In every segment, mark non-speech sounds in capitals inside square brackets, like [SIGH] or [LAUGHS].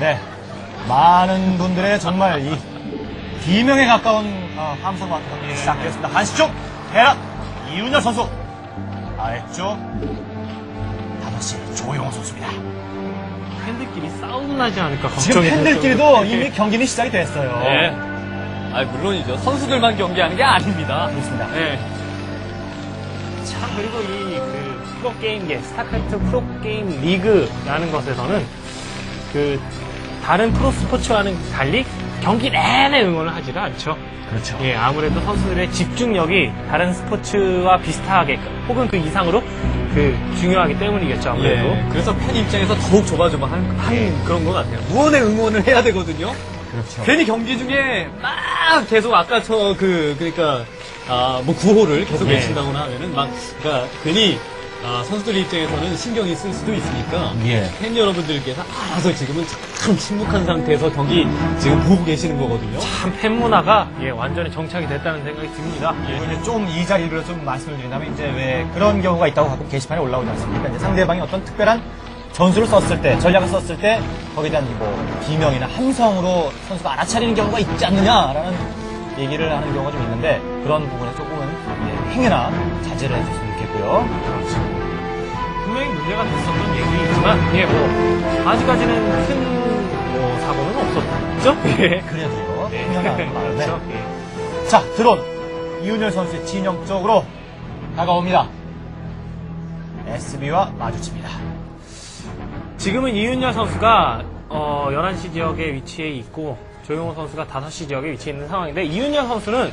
네. 많은 분들의 정말 이 비명에 가까운 어, 함성과 경기 시작되었습니다. 한시쪽 헤라 이윤열 선수 아래쪽 5시 조용호 선수입니다. 팬들끼리 싸움 나지 않을까 지금 걱정이 팬들끼리도. 이미 경기는 시작이 됐어요. 네. 아, 물론이죠. 선수들만 경기하는 게 아닙니다. 그렇습니다. 네. 참 그리고 이 그 프로 게임계 스타크래프트 프로 게임 리그라는 것에서는 그 다른 프로 스포츠와는 달리 경기 내내 응원을 하지를 않죠. 그렇죠. 예, 아무래도 선수들의 집중력이 다른 스포츠와 비슷하게 혹은 그 이상으로 그 중요하기 때문이겠죠. 아무래도. 예. 그래서 팬 입장에서 더욱 조마조마한 한 그런 것 같아요. 무언의 응원을 해야 되거든요. 그렇죠. 괜히 경기 중에 막 계속 아까 저 그 그러니까 아 뭐 구호를 계속 예. 외친다거나 하면은 막 그러니까 괜히 아, 선수들 입장에서는 신경이 쓸 수도 있으니까 예. 팬 여러분들께서 알아서 지금은 참 침묵한 상태에서 경기 지금 보고 계시는 거거든요. 참 팬 문화가 예, 완전히 정착이 됐다는 생각이 듭니다. 예. 그리고 이제 좀 이 자리로 좀 말씀을 드린다면 이제 왜 그런 경우가 있다고 가끔 게시판에 올라오지 않습니까? 이제 상대방이 어떤 특별한 전술을 썼을 때, 전략을 썼을 때 거기에 대한 뭐 비명이나 함성으로 선수가 알아차리는 경우가 있지 않느냐라는 얘기를 하는 경우가 좀 있는데 그런 부분에 조금은 예, 행여나 자제를 해줬으면 좋겠고요. 분명히 문제가 됐었던 얘기이지만, 예, 뭐, 아직까지는 큰, 뭐, 사고는 없었죠? [LAUGHS] 예. 그래도요. 예. 행여나 [LAUGHS] 마음에. 그렇죠. 예. 자, 드론 이윤열 선수의 진영 쪽으로 다가옵니다. SB와 마주칩니다. 지금은 이윤열 선수가, 어, 11시 지역에 위치해 있고, 조용호 선수가 5시 지역에 위치해 있는 상황인데, 이윤열 선수는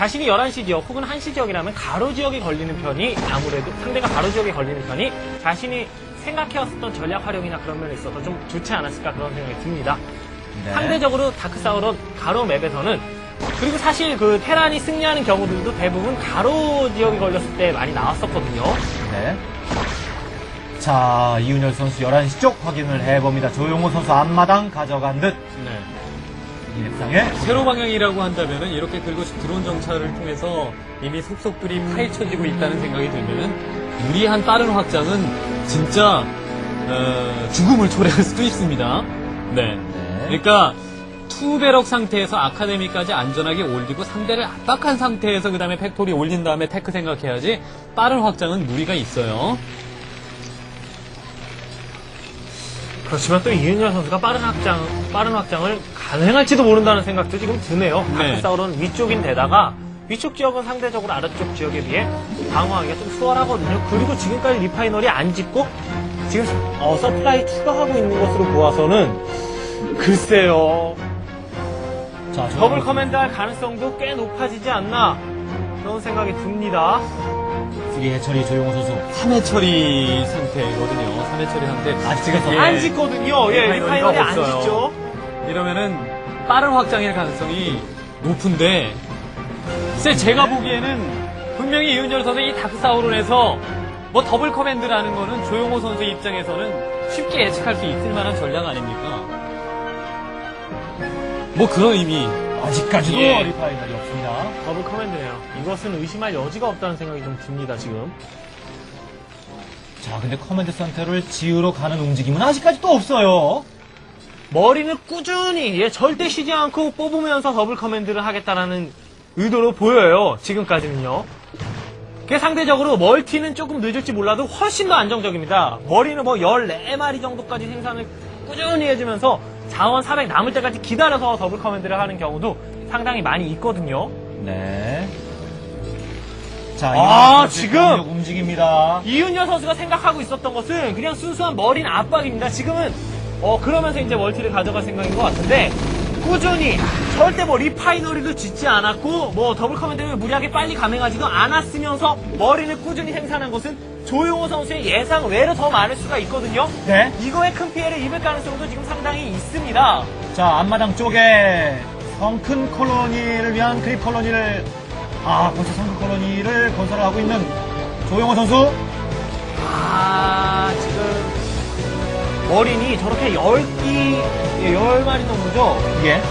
자신이 11시 지역 혹은 1시 지역이라면 가로 지역에 걸리는 편이 아무래도 상대가 가로 지역에 걸리는 편이 자신이 생각해왔었던 전략 활용이나 그런 면에 있어서 좀 좋지 않았을까 그런 생각이 듭니다. 네. 상대적으로 다크사우런 가로 맵에서는 그리고 사실 그 테란이 승리하는 경우들도 대부분 가로 지역에 걸렸을 때 많이 나왔었거든요. 네. 자, 이윤열 선수 11시 쪽 확인을 해봅니다. 조용호 선수 앞마당 가져간 듯. 네. 이 맵상에. 세로 방향이라고 한다면은 이렇게 그리고 드론 정찰을 통해서 이미 속속들이 파헤쳐지고 있다는 생각이 들면은 무리한 빠른 확장은 진짜 어, 죽음을 초래할 수도 있습니다. 네. 그러니까 투배럭 상태에서 아카데미까지 안전하게 올리고 상대를 압박한 상태에서 그 다음에 팩토리 올린 다음에 테크 생각해야지 빠른 확장은 무리가 있어요. 그렇지만 또 이윤열 선수가 빠른 확장, 빠른 확장을 가능할지도 모른다는 생각도 지금 드네요. 네. 다크사우런 위쪽인데다가 위쪽 지역은 상대적으로 아래쪽 지역에 비해 방어하기가 좀 수월하거든요. 그리고 지금까지 리파이너리 안 짓고 지금 어, 서플라이 추가하고 있는 것으로 보아서는 글쎄요. 자, 더블 커맨드 할 가능성도 꽤 높아지지 않나 그런 생각이 듭니다. 쓰기 해처리 조용호 선수. 3회 처리 상태거든요. 3회 처리 상태. 아직 찍어서. 예. 안 짓거든요. 예, 리파이너리가 리파이너리 안 없어요. 짓죠. 이러면은 빠른 확장일 가능성이 높은데 글쎄 제가 보기에는 분명히 이윤열 선수 이 다크사우론에서 뭐 더블 커맨드라는 거는 조용호 선수 입장에서는 쉽게 예측할 수 있을 만한 전략 아닙니까? 뭐 그런 의미 아직까지도 예. 리파이널이 없습니다. 더블 커맨드네요. 이것은 의심할 여지가 없다는 생각이 좀 듭니다, 지금. 자, 근데 커맨드 센터를 지으러 가는 움직임은 아직까지 또 없어요. 머리는 꾸준히, 예, 절대 쉬지 않고 뽑으면서 더블 커맨드를 하겠다라는 의도로 보여요, 지금까지는요. 그 상대적으로 멀티는 조금 늦을지 몰라도 훨씬 더 안정적입니다. 머리는 뭐 14마리 정도까지 생산을 꾸준히 해주면서 자원 400 남을 때까지 기다려서 더블 커맨드를 하는 경우도 상당히 많이 있거든요. 네. 자, 아, 지금! 움직입니다. 이윤열 선수가 생각하고 있었던 것은 그냥 순수한 머린 압박입니다. 지금은 어 그러면서 이제 멀티를 가져갈 생각인 것 같은데 꾸준히 절대 뭐 리파이너리도 짓지 않았고 뭐 더블 커맨드를 무리하게 빨리 감행하지도 않았으면서 머리를 꾸준히 생산한 것은 조용호 선수의 예상 외로 더 많을 수가 있거든요. 네. 이거에 큰 피해를 입을 가능성도 지금 상당히 있습니다. 자, 앞마당 쪽에 성큰 콜로니를 위한 그립 콜로니를, 아, 벌써 성큰 콜로니를 건설을 하고 있는 조용호 선수. 아 지금 머린이 저렇게 10기 예, 10마리 정도죠. 예.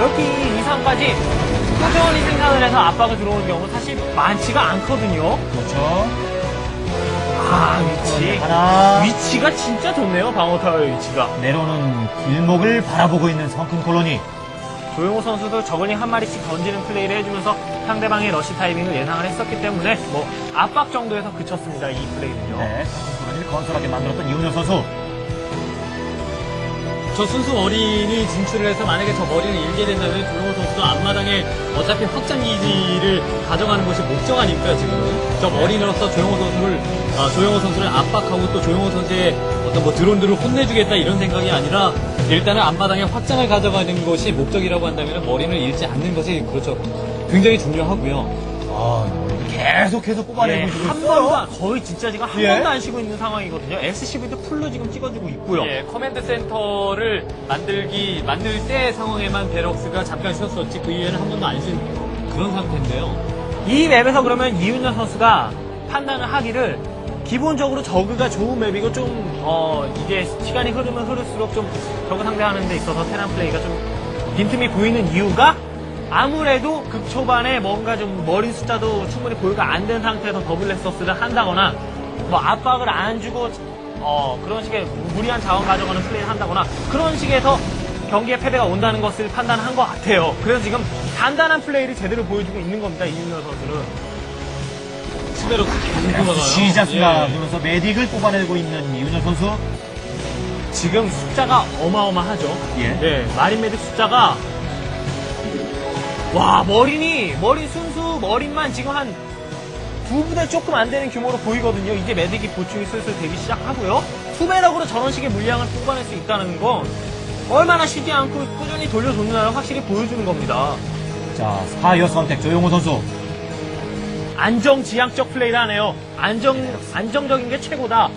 여기 이상까지 꾸준히 생산을 해서 압박을 들어오는 경우 사실 많지가 않거든요. 그렇죠. 아, 위치. 하나. 위치가 진짜 좋네요, 방어 타워의 위치가. 내려오는 길목을 바라보고 있는 성큰 콜로니. 조용호 선수도 저글링 한 마리씩 던지는 플레이를 해주면서 상대방의 러시 타이밍을 예상을 했었기 때문에 뭐 압박 정도에서 그쳤습니다, 이 플레이는요. 네. 콜로니를 건설하게 만들었던 이훈현 선수. 저 순수 머린이 진출을 해서 만약에 저 머리를 잃게 된다면 조용호 선수도 앞마당에 어차피 확장 기지를 가져가는 것이 목적 아닙니까 지금 저 머린으로서 조용호 선수를 아, 조용호 선수를 압박하고 또 조용호 선수의 어떤 뭐 드론들을 혼내주겠다 이런 생각이 아니라 일단은 앞마당에 확장을 가져가는 것이 목적이라고 한다면 머리를 잃지 않는 것이 그렇죠 굉장히 중요하고요. 아, 계속 계속 예, 뽑아내고 있고 한 있어요. 번도 안- 거의 진짜 지금 한 예. 번도 안 쉬고 있는 상황이거든요. SCV도 풀로 지금 찍어주고 있고요. 예, 커맨드 센터를 만들기 만들 때 상황에만 베럭스가 잠깐 쉬었었지 그 이후에는 한 번도 안 쉰 그런 상태인데요. 이 맵에서 그러면 이윤현 선수가 판단을 하기를 기본적으로 저그가 좋은 맵이고 좀, 어, 이제 시간이 흐르면 흐를수록 좀 저그 상대하는 데 있어서 테란 플레이가 좀 빈틈이 보이는 이유가 아무래도 극 초반에 뭔가 좀 머리 숫자도 충분히 보유가 안 된 상태에서 더블 렉서스를 한다거나 뭐 압박을 안 주고 어, 그런 식의 무리한 자원 가져가는 플레이를 한다거나 그런 식에서 경기에 패배가 온다는 것을 판단한 것 같아요. 그래서 지금 단단한 플레이를 제대로 보여주고 있는 겁니다. 이윤열 선수는. 돌아가요. 쉬지 않습니다. 예. 그러면서 메딕을 뽑아내고 있는 이훈현 선수. 지금 숫자가 어마어마하죠. 예. 네, 마린 메딕 숫자가 와 머린이 머린 순수 머린만 지금 한두 부대 조금 안 되는 규모로 보이거든요. 이제 메딕이 보충이 슬슬 되기 시작하고요. 투배럭으로 저런 식의 물량을 뽑아낼 수 있다는 건 얼마나 쉬지 않고 꾸준히 돌려줬나요? 확실히 보여주는 겁니다. 자, 스파이어 선택 조용호 선수. 안정지향적 플레이를 하네요. 안정 안정적인 게 최고다.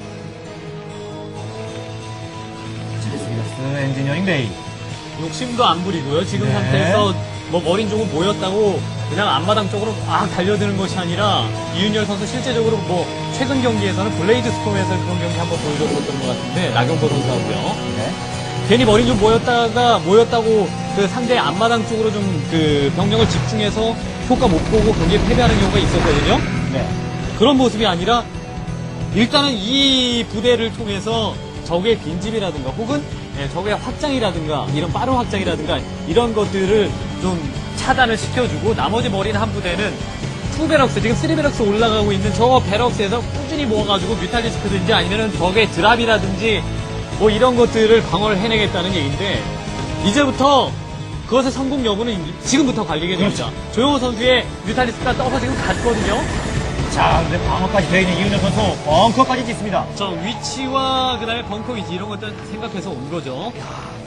제스미더스 엔지니어링 베이. 욕심도 안 부리고요. 지금 네. 상태에서 뭐 머린 쪽은 모였다고 그냥 앞마당 쪽으로 막 달려드는 것이 아니라 이윤열 선수 실제적으로 뭐 최근 경기에서는 블레이드 스톰에서 그런 경기 한번 보여줬었던 것 같은데 나경보 선수하고요. 네. 괜히 머린 좀 모였다가 모였다고 그 상대 앞마당 쪽으로 좀 그 병력을 집중해서 효과 못 보고 경기에 패배하는 경우가 있었거든요. 네. 그런 모습이 아니라 일단은 이 부대를 통해서 적의 빈집이라든가 혹은 예, 적의 확장이라든가 이런 빠른 확장이라든가 이런 것들을 좀 차단을 시켜주고 나머지 머린 한 부대는 투베럭스 지금 쓰리베럭스 올라가고 있는 저 베럭스에서 꾸준히 모아가지고 뮤탈리스크든지 아니면은 적의 드랍이라든지 뭐 이런 것들을 방어를 해내겠다는 얘기인데 이제부터 그것의 성공 여부는 지금부터 갈리게 됩니다. 조용호 선수의 뮤탈리스크가 떠서 지금 갔거든요. 자, 근데 방어까지 되어 있는 이훈현 선수. 벙커까지 짓습니다. 저 위치와 그다음에 벙커 위치 이런 것들 다 생각해서 온 거죠.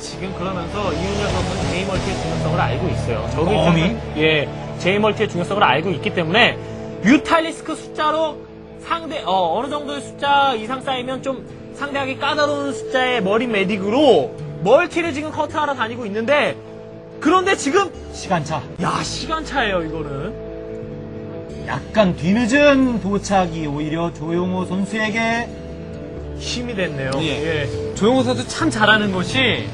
지금 그러면서 이윤열 선수는 제이멀티의 중요성을 알고 있어요. 저기 어미? 있어서, 예, 제이멀티의 중요성을 알고 있기 때문에 뮤탈리스크 숫자로 상대 어, 어느 정도의 숫자 이상 쌓이면 좀 상대하기 까다로운 숫자의 머리 메딕으로 멀티를 지금 커트하러 다니고 있는데 그런데 지금 시간차. 야 시간차예요 이거는 약간 뒤늦은 도착이 오히려 조용호 선수에게 힘이 됐네요. 예. 예. 조용호 선수 참 잘하는 것이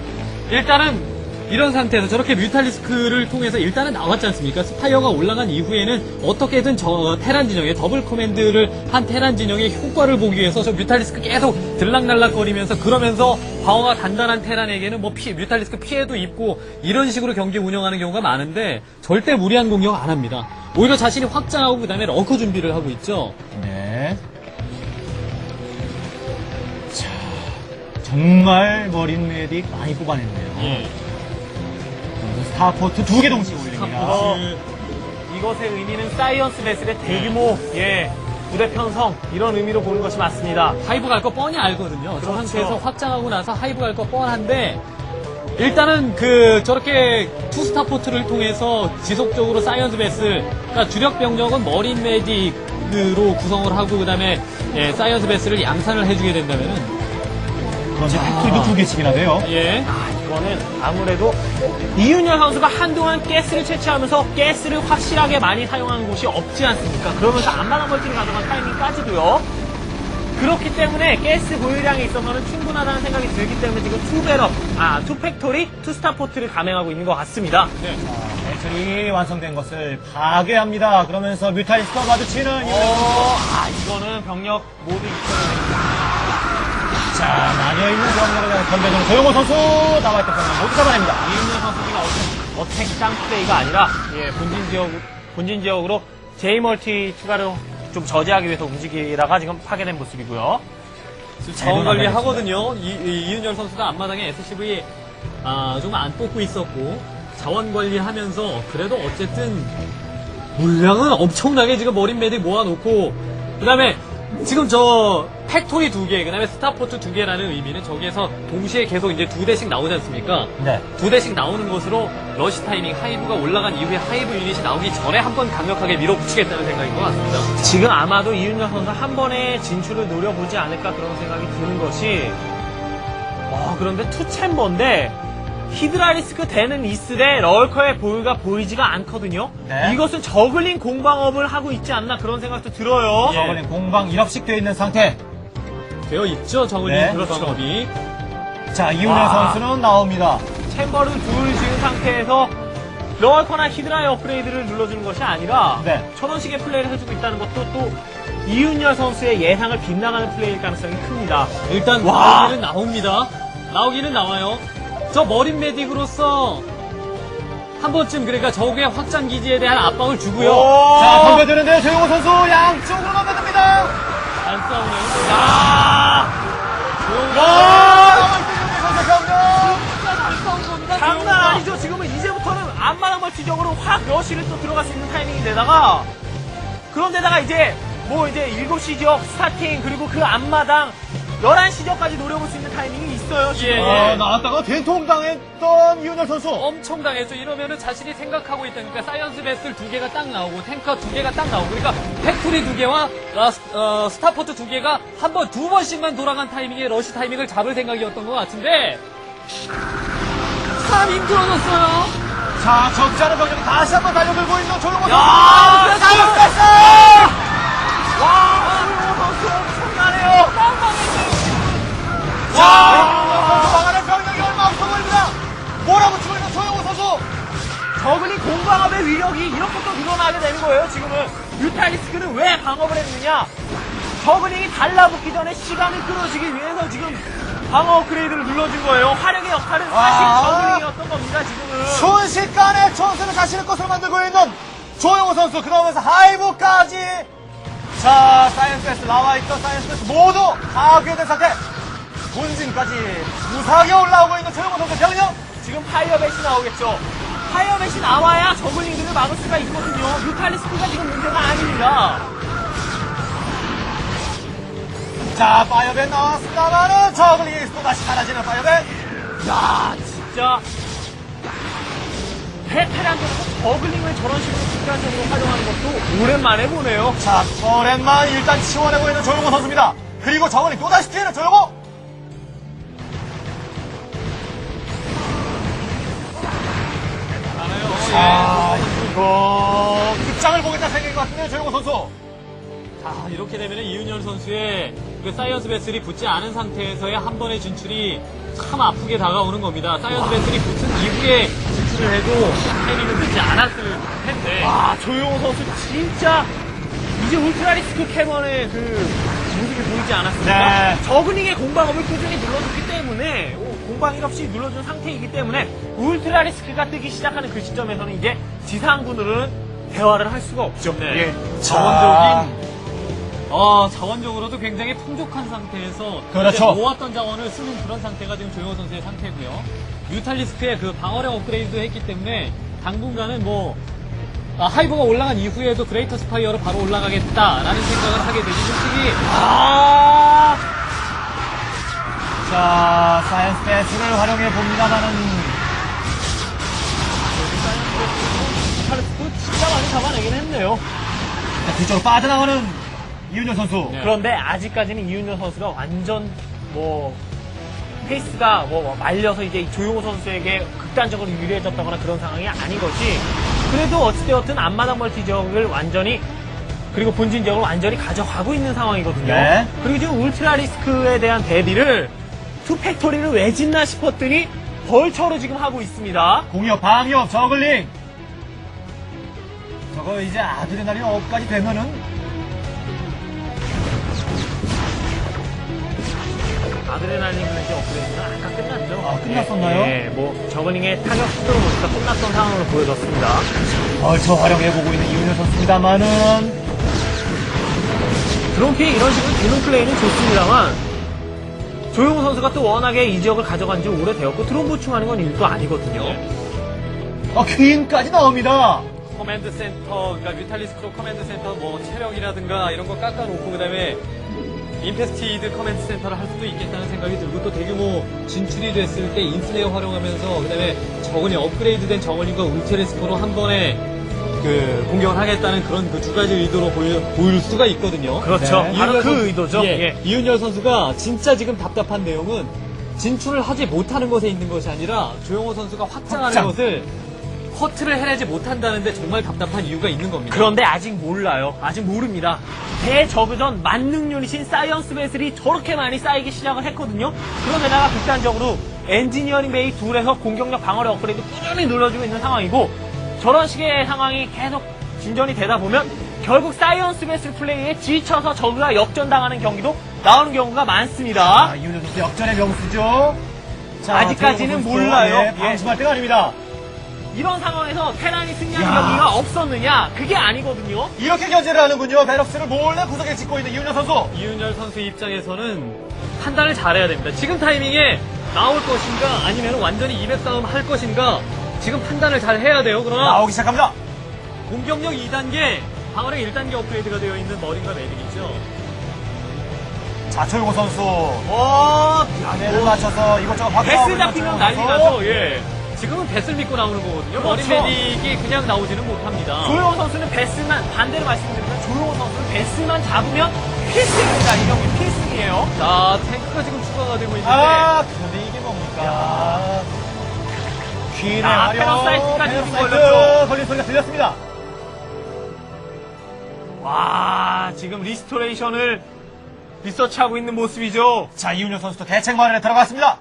일단은 이런 상태에서 저렇게 뮤탈리스크를 통해서 일단은 나왔지 않습니까? 스파이어가 올라간 이후에는 어떻게든 저 테란 진영에 더블 커맨드를 한 테란 진영의 효과를 보기 위해서 저 뮤탈리스크 계속 들락날락거리면서 그러면서 방어가 단단한 테란에게는 뭐 피, 뮤탈리스크 피해도 입고 이런 식으로 경기 운영하는 경우가 많은데 절대 무리한 공격 안 합니다. 오히려 자신이 확장하고 그 다음에 런커 준비를 하고 있죠. 네. 자, 정말 머린 메딕 많이 뽑아냈네요. 예. 그래서 스타포트 두 개 동시에 올립니다. 어, 이것의 의미는 사이언스 베슬의 대규모 예 부대 편성 이런 의미로 보는 것이 맞습니다. 하이브 갈 거 뻔히 알거든요. 저 그렇죠. 상태에서 확장하고 나서 하이브 갈 거 뻔한데 일단은 그 저렇게 투스타 포트를 통해서 지속적으로 사이언스 베슬 그러니까 주력 병력은 머린 메딕으로 구성을 하고 그다음에 예, 사이언스 베슬을 양산을 해주게 된다면은 그런데 팩토리도 두 개씩이나 돼요. 예 아 이거는 아무래도 이윤열 선수가 한동안 가스를 채취하면서 가스를 확실하게 많이 사용한 곳이 없지 않습니까? 그러면서 안마당 멀티를 가져간 타이밍까지도요. 그렇기 때문에 가스 보유량에 있어서는 충분하다는 생각이 들기 때문에 지금 투배럭, 아, 투팩토리, 투스타포트를 감행하고 있는 것 같습니다. 네. 배틀이 완성된 것을 파괴합니다. 그러면서 뮤탈리스트와 마주치는 이윤열 어, 아, 이거는 병력 모두 입혀야 자, 나뉘어있는 병력을 건배주는 조용호 선수 남아있던 병력 모두 잡아냅니다. 이윤열 선수가 어택, 어택 짱 플레이가 아니라, 예, 본진 지역, 본진 지역으로 제이멀티 추가로 좀 저지하기 위해서 움직이다가 지금 파괴된 모습이고요. 지금 자원 관리 하거든요. 이, 이, 이윤열 선수가 앞마당에 SCV 아, 좀 안 뽑고 있었고 자원 관리하면서 그래도 어쨌든 물량은 엄청나게 지금 머린 매듭 모아놓고 그 다음에 지금 저 팩토리 두 개, 그다음에 스타포트 두 개라는 의미는 저기에서 동시에 계속 이제 두 대씩 나오지 않습니까? 네. 두 대씩 나오는 것으로 러시 타이밍 하이브가 올라간 이후에 하이브 유닛이 나오기 전에 한 번 강력하게 밀어붙이겠다는 생각인 것 같습니다. 지금 아마도 이윤열 선수 한 번에 진출을 노려보지 않을까 그런 생각이 드는 것이 와 그런데 투 챔버인데 히드라리스크 되는 이슬에 럴커의 보유가 보이지가 않거든요. 네. 이것은 저글링 공방업을 하고 있지 않나 그런 생각도 들어요. 예. 저번에 공방 1업씩 되어 있는 상태. 되어 있죠, 저글링 네, 네, 그렇죠. 방법이. 자, 이윤열 와. 선수는 나옵니다. 챔버를 둘 지은 상태에서 럴커나 히드라의 업그레이드를 눌러주는 것이 아니라 네. 식의 플레이를 해주고 있다는 것도 또 이윤열 선수의 예상을 빗나가는 플레이일 가능성이 큽니다. 일단 와. 나오기는 나옵니다. 나오기는 나와요. 저 머린 메딕으로서 한 번쯤 그러니까 적의 확장 기지에 대한 압박을 주고요. 자, 건배드는데요. 조용호 선수 양쪽으로 건배듭니다. 안 싸우네요. 아! 와! 남아있는 선수 병력. 장난 아니죠. 지금은 이제부터는 앞마당 멀티적으로 확 러시를 또 들어갈 수 있는 타이밍인데다가 그런데다가 이제 뭐 이제 7시 지역 스타팅 그리고 그 앞마당 11시 지역까지 노려볼 수 있는 타이밍이 있어요. 지금. 예. 어, 나왔다가 된통당했던 이윤열 선수. 엄청 당했죠. 이러면은 자신이 생각하고 있던 그러니까 사이언스 베슬 두 개가 딱 나오고 탱커 두 개가 딱 나오고 그러니까 팩토리 두 개와 어, 스- 어, 스타포트 두 개가 한 번 두 번씩만 돌아간 타이밍에 러시 타이밍을 잡을 생각이었던 것 같은데 참 힘들어졌어요. 자, 적지 않은 병력이 다시 한번 달려들고 있는 조용호 선수. 야, 사이언 패스! 와, 조용호 선수 엄청나네요. 수 막아낸 병력이 얼마 없어 보입니다. 몰아붙이고 있는 조용호 선수. 저글링 공방업의 위력이 이렇게 또 늘어나게 되는 거예요, 지금은. 뮤탈리스크는 왜 방업을 했느냐? 저글링이 달라붙기 전에 시간을 끌어주기 위해서 지금 방어 업그레이드를 눌러준 거예요. 화력의 역할은 사실 아. 저글링이었던 겁니다, 지금은. 순식간에 전선을 자신의 것으로 만들고 있는 조용호 선수. 그러면서 하이브까지. 자, 사이언스 패스 나와있던 사이언스 패스 모두 파괴된 상태. 본진까지 무사하게 올라오고 있는 조용호 선수 병력. 지금 파이어벳이 나오겠죠. 파이어벳이 나와야 저글링들을 막을 수가 있거든요. 뮤탈리스크가 지금 문제가 아닙니다. 자, 파이어밴 나왔습니다만은 저글링이 또 다시 사라지는 파이어밴. 야, 진짜. 베테랑들에서 저글링을 저런 식으로 극단적으로 활용하는 것도 오랜만에 보네요. 자, 터렛만 일단 치워내고 있는 조용호 선수입니다. 그리고 저글링 또다시 피해는 조용호. 아, 이거 끝장을 보겠다는 생각인 것 같은데요, 조용호 선수. 자, 이렇게 되면 이윤열 선수의 그 사이언스 베슬이 붙지 않은 상태에서의 한 번의 진출이 참 아프게 다가오는 겁니다. 사이언스 베슬이 붙은 이후에 진출을 해도 타이밍은 늦지 않았을 텐데. 와, 조용호 선수 진짜 이제 울트라리스크 캐먼의 그 모습이 보이지 않았습니까? 네. 저그닝의 공방업을 꾸준히 눌러줬기 때문에 오, 공방일 없이 눌러준 상태이기 때문에 울트라 리스크가 뜨기 시작하는 그 시점에서는 이제 지상군으로는 대화를 할 수가 없죠. 네. 예. 자원적인 어, 자원적으로도 굉장히 풍족한 상태에서 그렇죠. 모았던 자원을 쓰는 그런 상태가 지금 조용호 선수의 상태고요. 뮤탈리스크의 그 방어력 업그레이드도 했기 때문에 당분간은 뭐 아, 하이브가 올라간 이후에도 그레이터 스파이어로 바로 올라가겠다라는 생각을 하게 되지 솔직히 아, 자, 사이언스 패스를 활용해 봅니다만은 울트라리스크 진짜 많이 잡아내긴 했네요. 뒤쪽으로 빠져나가는 이윤열 선수. 네. 그런데 아직까지는 이윤열 선수가 완전 뭐 페이스가 뭐 말려서 이제 조용호 선수에게 극단적으로 유리해졌다거나 그런 상황이 아닌 것이 그래도 어찌되었든 앞마당 멀티 지역을 완전히 그리고 본진 지역을 완전히 가져가고 있는 상황이거든요. 네. 그리고 지금 울트라 리스크에 대한 대비를 투팩토리를 왜 짓나 싶었더니 벌처로 지금 하고 있습니다. 공격, 방역, 저글링. 저거 이제 아드레날린 업까지 되면은 아드레날린 글렌지 업그레이드는 아까 끝났죠. 아, 끝났었나요? 예, 뭐 저글링의 타격 속도를 보니까 끝났던 상황으로 보여졌습니다. 벌처 활용해보고 있는 이윤열 선수입니다만은 드론 피해 이런 식으로 드론 플레이는 좋습니다만 조용호 선수가 또 워낙에 이 지역을 가져간 지 오래되었고 드론 보충하는 건 일도 아니거든요. 어, 퀸까지 나옵니다. 커맨드 센터, 그러니까 뮤탈리스크로 커맨드 센터 뭐 체력이라든가 이런 거 깎아놓고 그다음에 인페스티드 커맨드 센터를 할 수도 있겠다는 생각이 들고 또 대규모 진출이 됐을 때 인슬레어 활용하면서 그다음에 저글링 업그레이드된 저글링과 울트레스코로 한 번에 그 공격을 하겠다는 그런 그 두 가지 의도로 보일, 보일 수가 있거든요. 그렇죠. 네. 바로 그 선- 의도죠. 예, 예. 이윤열 선수가 진짜 지금 답답한 내용은 진출을 하지 못하는 것에 있는 것이 아니라 조용호 선수가 확장하는 확장. 것을 커트를 해내지 못한다는데 정말 답답한 이유가 있는 겁니다. 그런데 아직 몰라요. 아직 모릅니다. 대저그전 만능 유닛인 사이언스 베슬이 저렇게 많이 쌓이기 시작을 했거든요. 그런데다가 극단적으로 엔지니어링 베이 둘에서 공격력 방어력 업그레이드 꾸준히 눌러주고 있는 상황이고 저런 식의 상황이 계속 진전이 되다 보면 결국 사이언스 베슬 플레이에 지쳐서 저그가 역전당하는 경기도 나오는 경우가 많습니다. 아, 이윤열 선수 역전의 명수죠. 자, 아직까지는 몰라요. 예, 방심할 때가 아닙니다. 이런 상황에서 테란이 승리하는 야. 경기가 없었느냐? 그게 아니거든요. 이렇게 견제를 하는군요. 베럭스를 몰래 구석에 짓고 있는 이윤열 선수. 이윤열 선수 입장에서는 판단을 잘해야 됩니다. 지금 타이밍에 나올 것인가 아니면 완전히 200 싸움 할 것인가 지금 판단을 잘 해야 돼요. 그러나 나오기 시작합니다. 공격력 2단계, 방어력 1단계 업그레이드가 되어 있는 머린과 매직이죠. 자, 조용호 선수. 어, 안에를 맞춰서 이것저것 바꿔. 베스 잡히면 난리 나죠. 예. 지금은 배슬 믿고 나오는 거거든요. 머린 그렇죠. 매직이 그냥 나오지는 못합니다. 조용호 선수는 베스만 반대로 말씀드리면 조용호 선수는 베스만 잡으면 필승입니다. 이 경기 필승이에요. 자, 탱크가 지금 추가가 되고 있는데 아, 근데 이게 뭡니까? 퀸의 아, 좀 페러사이트 걸렸죠. 걸린 소리가 들렸습니다. 와, 지금 리스토레이션을 리서치하고 있는 모습이죠. 자, 이윤열 선수도 대책 마련에 들어갔습니다.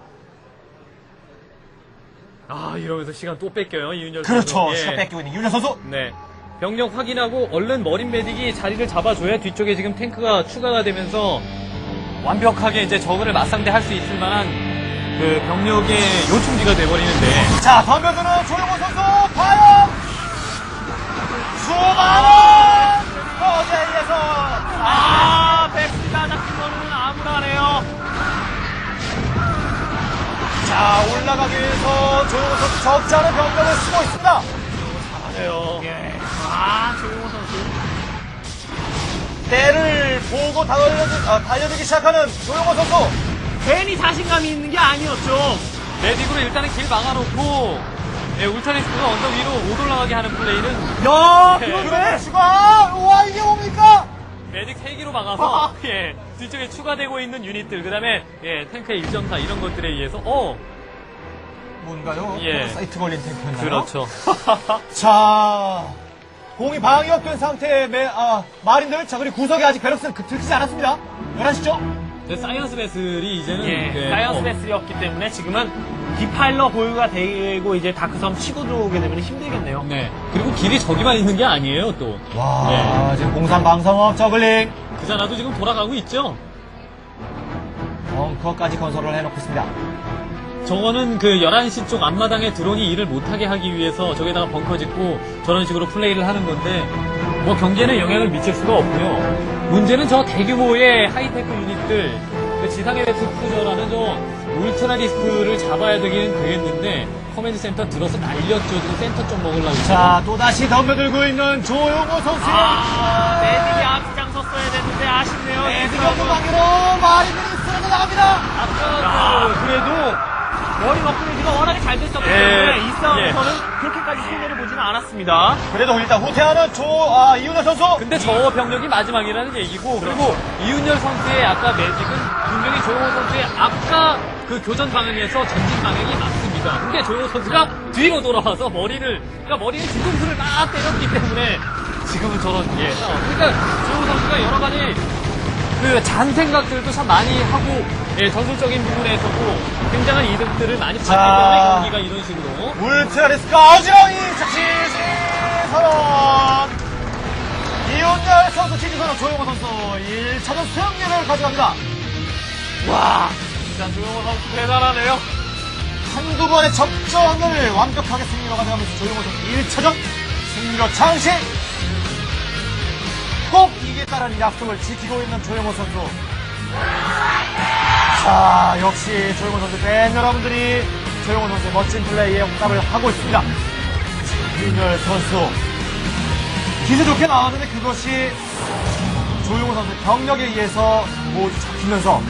아 이러면서 시간 또 뺏겨요 이윤열 그렇죠. 선수. 예. 시간 뺏기고 있는 이윤열 선수. 네. 병력 확인하고 얼른 머린 메딕이 자리를 잡아줘야 뒤쪽에 지금 탱크가 추가가 되면서 완벽하게 이제 저그를 맞상대 할 수 있을 만한 그 병력의 요충지가 돼버리는데 자, 덤벼드는 조용호 선수. 과연 수많은 거제에서 아, 베스가 잡힌 거는 아무나네요. 자, 올라가기 위해서 조용호 선수 적지 않은 병력을 쓰고 있습니다. 잘하네요. 예. 아, 조용호 선수. 때를 보고 달려들, 어, 달려들기 시작하는 조용호 선수. 괜히 자신감이 있는 게 아니었죠. 메딕으로 일단은 길 막아놓고 예, 울타리스크가 언덕 위로 못 올라가게 하는 플레이는 야, 네. 그런데 추가! 와, 이게 뭡니까? 메딕 3기로 막아서 [LAUGHS] 예, 뒤쪽에 추가되고 있는 유닛들 그 다음에 예, 탱크의 일정타 이런 것들에 의해서 어 뭔가요? 예. 사이트 걸린 탱크였나요? 그렇죠. [LAUGHS] 자, 공이 방역된 상태의 매, 아, 마린들. 자, 그리고 구석에 아직 베럭스는 그, 들키지 않았습니다. 11시죠? 네, 사이언스 베슬이 이제는 예, 네, 사이언스 어, 베슬이었기 때문에 지금은 디파일러 보유가 되고 이제 다크섬 치고 들어오게 되면 힘들겠네요. 네. 그리고 길이 저기만 있는 게 아니에요, 또. 와, 네. 지금 공산 방성업 저글링. 그자나도 지금 돌아가고 있죠? 벙커까지 건설을 해놓고 있습니다. 저거는 그 11시 쪽 앞마당에 드론이 일을 못하게 하기 위해서 저기다가 벙커 짓고 저런 식으로 플레이를 하는 건데, 뭐 경기에는 영향을 미칠 수가 없고요. 문제는 저 대규모의 하이테크 유닛들, 그 지상의 푸저라는 저 울트라 리스크를 잡아야 되기는 되겠는데, 커맨드 센터 들어서 날렸죠. 지금 센터 쪽 먹으려고. 자, 또다시 덤벼들고 있는 조용호 선수. 아, 매직이 앞장 섰어야 됐는데 아쉽네요. 에드경무방으로 마린들이 쓰러져 나갑니다. 아까 그 그래도 머리 업그레이드가 워낙에 잘 됐었기 예, 때문에 이 싸움에서는 예. 그렇게까지 손해를 보지는 않았습니다. 그래도 일단 후퇴하는 조, 아, 이윤호 선수. 근데 저 병력이 마지막이라는 얘기고 그리고 이윤열 선수의 아까 매직은 분명히 조용호 선수의 아까 그 교전 방향에서 전진 방향이 맞습니다. 근데 조용호 선수가 뒤로 돌아와서 머리를 그러니까 머리에 뒤통수를 막 때렸기 때문에 지금은 저런 예. 그러니까 조용호 선수가 여러 가지 그 잔 생각들도 참 많이 하고 예, 전술적인 부분에서도 굉장한 이득들을 많이 받기 자. 때문에 경기가 이런 식으로 울트라리스가 어지러이 자치시 선언 이윤열 선수 지지 선언 조용호 선수 1차전 승리를 가져갑니다. 와, 진짜 조용호 선수 대단하네요. 한두 번의 접전을 완벽하게 승리로 가져가면서 조용호 선수 1차전 승리로 장식! 꼭 이기겠다는 약속을 지키고 있는 조용호 선수. 자, 역시 조용호 선수 팬 여러분들이 조용호 선수의 멋진 플레이에 응답을 하고 있습니다. 윤열 선수. 기세 좋게 나왔는데 그것이 조용호 선수의 병력에 의해서 모두 잡히면서